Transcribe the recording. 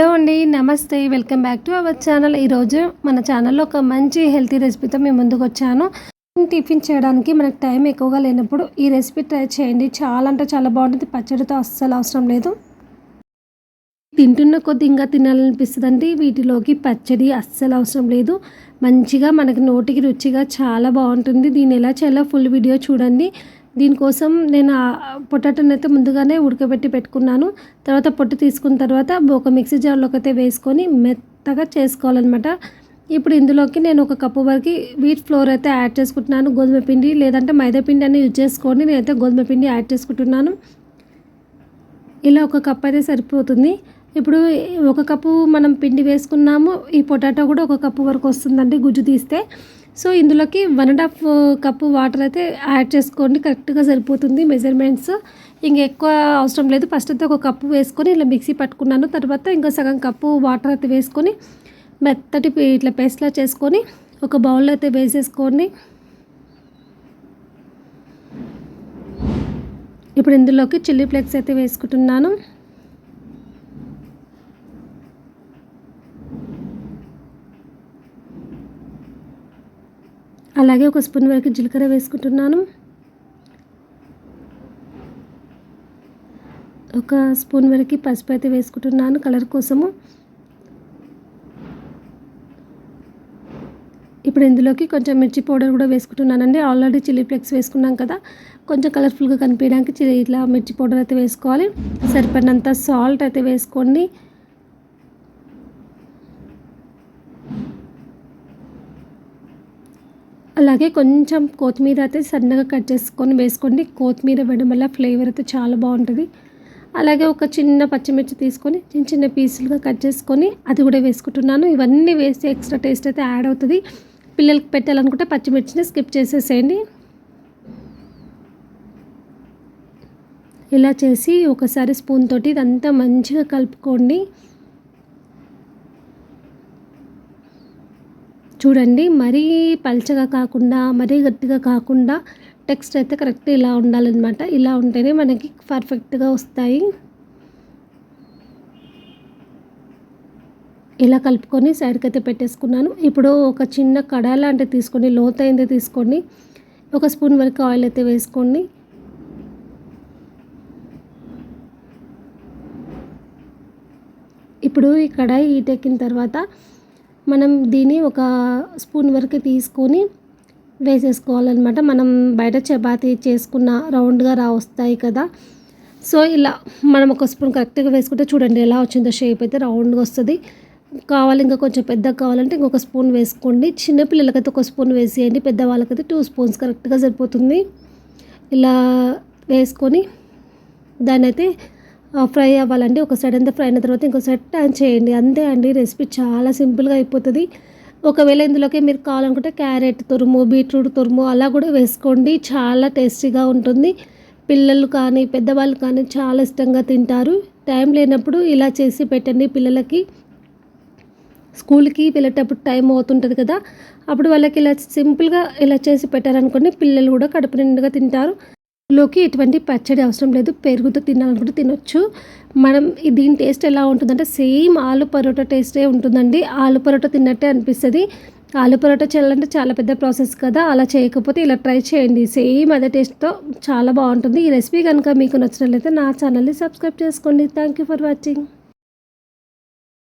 Hello అండి నమస్తే. Welcome back to our channel. ఈరోజు మన ఛానల్లో ఒక మంచి హెల్తీ రెసిపీతో మేము ముందుకు వచ్చాను. టిఫిన్ చేయడానికి మనకు టైం ఎక్కువగా లేనప్పుడు ఈ రెసిపీ ట్రై చేయండి. చాలా అంటే చాలా బాగుంటుంది. పచ్చడితో అస్సలు అవసరం లేదు. తింటున్న కొద్ది ఇంకా తినాలనిపిస్తుందండి. వీటిలోకి పచ్చడి అస్సలు అవసరం లేదు. మంచిగా మనకి నోటికి రుచిగా చాలా బాగుంటుంది. దీన్ని ఎలా చేయాలో ఫుల్ వీడియో చూడండి. దీనికోసం నేను పొటాటోని అయితే ముందుగానే ఉడకబెట్టి పెట్టుకున్నాను. తర్వాత పొట్టు తీసుకున్న తర్వాత ఒక మిక్సీ జార్లోకి అయితే వేసుకొని మెత్తగా చేసుకోవాలన్నమాట. ఇప్పుడు ఇందులోకి నేను ఒక కప్పు వరకు వీట్ ఫ్లోర్ అయితే యాడ్ చేసుకుంటున్నాను. గోధుమ పిండి లేదంటే మైదా పిండి అని యూజ్ చేసుకోండి. నేనైతే గోధుమ పిండి యాడ్ చేసుకుంటున్నాను. ఇలా ఒక కప్ అయితే సరిపోతుంది. ఇప్పుడు ఒక కప్పు మనం పిండి వేసుకున్నాము. ఈ పొటాటో కూడా ఒక కప్పు వరకు వస్తుందండి గుజ్జు తీస్తే. సో ఇందులోకి one and half uh, cup water అయితే యాడ్ చేసుకోండి. కరెక్ట్గా సరిపోతుంది మెజర్మెంట్స్. ఇంకా ఎక్కువ అవసరం లేదు. ఫస్ట్ అయితే ఒక కప్పు వేసుకొని ఇలా మిక్సీ పట్టుకున్నాను. తర్వాత ఇంకా సగం కప్పు వాటర్ అయితే వేసుకొని మెత్తటి ఇట్లా పేస్ట్లా చేసుకొని ఒక బౌల్లో అయితే వేసేసుకోండి. ఇప్పుడు ఇందులోకి చిల్లీ ఫ్లేక్స్ అయితే వేసుకుంటున్నాను. అలాగే ఒక స్పూన్ వరకు జీలకర్ర వేసుకుంటున్నాను. ఒక స్పూన్ వరకు పసుపు అయితే వేసుకుంటున్నాను కలర్ కోసము. ఇప్పుడు ఇందులోకి కొంచెం మిర్చి పౌడర్ కూడా వేసుకుంటున్నానండి. ఆల్రెడీ చిల్లీ ఫ్లెక్స్ వేసుకున్నాం కదా. కొంచెం కలర్ఫుల్గా కనిపించడానికి ఇట్లా మిర్చి పౌడర్ అయితే వేసుకోవాలి. సరిపడినంత సాల్ట్ అయితే వేసుకోండి. అలాగే కొంచెం కొత్తిమీర అయితే సన్నగా కట్ చేసుకొని వేసుకోండి. కొత్తిమీర వేయడం వల్ల ఫ్లేవర్ అయితే చాలా బాగుంటుంది. అలాగే ఒక చిన్న పచ్చిమిర్చి తీసుకొని చిన్న చిన్న పీసులుగా కట్ చేసుకొని అది కూడా వేసుకుంటున్నాను. ఇవన్నీ వేస్తే ఎక్స్ట్రా టేస్ట్ అయితే యాడ్ అవుతుంది. పిల్లలకి పెట్టాలనుకుంటే పచ్చిమిర్చిని స్కిప్ చేసేసేయండి. ఇలా చేసి ఒకసారి స్పూన్ తోటి ఇదంతా మంచిగా కలుపుకోండి. చూడండి మరీ పల్చగా కాకుండా మరీ గట్టిగా కాకుండా టెక్స్ట్ అయితే కరెక్ట్ ఇలా ఉండాలన్నమాట. ఇలా ఉంటేనే మనకి పర్ఫెక్ట్గా వస్తాయి. ఇలా కలుపుకొని సైడ్కి అయితే పెట్టేసుకున్నాను. ఇప్పుడు ఒక చిన్న కడా లాంటివి తీసుకొని లోతైంది తీసుకోండి. ఒక స్పూన్ వరకు ఆయిల్ అయితే వేసుకోండి. ఇప్పుడు ఈ కడాయి ఈటెక్కిన తర్వాత మనం దీన్ని ఒక స్పూన్ వరకు తీసుకొని వేసేసుకోవాలన్నమాట. మనం బయట చపాతి చేసుకున్న రౌండ్గా రా వస్తాయి కదా. సో ఇలా మనం ఒక స్పూన్ కరెక్ట్గా వేసుకుంటే చూడండి ఎలా వచ్చిందో షేప్ అయితే రౌండ్గా వస్తుంది. కావాలి ఇంకా కొంచెం పెద్దగా కావాలంటే ఇంకొక స్పూన్ వేసుకోండి. చిన్నపిల్లలకైతే ఒక స్పూన్ వేసేయండి. పెద్దవాళ్ళకైతే టూ స్పూన్స్ కరెక్ట్గా సరిపోతుంది. ఇలా వేసుకొని దాన్ని అయితే ఫ్రై అవ్వాలండి. ఒక సైడ్ అంతా ఫ్రై అయిన తర్వాత ఇంకో సైడ్ టర్న్ చేయండి. అంతే అండి. రెసిపీ చాలా సింపుల్గా అయిపోతుంది. ఒకవేళ ఇందులోకి మీరు కావాలనుకుంటే క్యారెట్ తురుము బీట్రూట్ తురుము అలా కూడా వేసుకోండి. చాలా టేస్టీగా ఉంటుంది. పిల్లలు కానీ పెద్దవాళ్ళు కానీ చాలా ఇష్టంగా తింటారు. టైం లేనప్పుడు ఇలా చేసి పెట్టండి పిల్లలకి. స్కూల్కి వెళ్ళేటప్పుడు టైం అవుతుంటుంది కదా. అప్పుడు వాళ్ళకి ఇలా సింపుల్గా ఇలా చేసి పెట్టారనుకోండి పిల్లలు కూడా కడుపు నిండుగా తింటారు. లోకి ఎటువంటి పచ్చడి అవసరం లేదు. పెరుగుతో తినాలనుకుంటే తినొచ్చు. మనం దీని టేస్ట్ ఎలా ఉంటుందంటే సేమ్ ఆలు పరోటా టేస్టే ఉంటుందండి. ఆలు పరోటా తిన్నట్టే అనిపిస్తుంది. ఆలు పరోటా చేయాలంటే చాలా పెద్ద ప్రాసెస్ కదా. అలా చేయకపోతే ఇలా ట్రై చేయండి. సేమ్ అదే టేస్ట్తో చాలా బాగుంటుంది. ఈ రెసిపీ కనుక మీకు నచ్చినట్లయితే నా ఛానల్ని సబ్స్క్రైబ్ చేసుకోండి. Thank you for watching.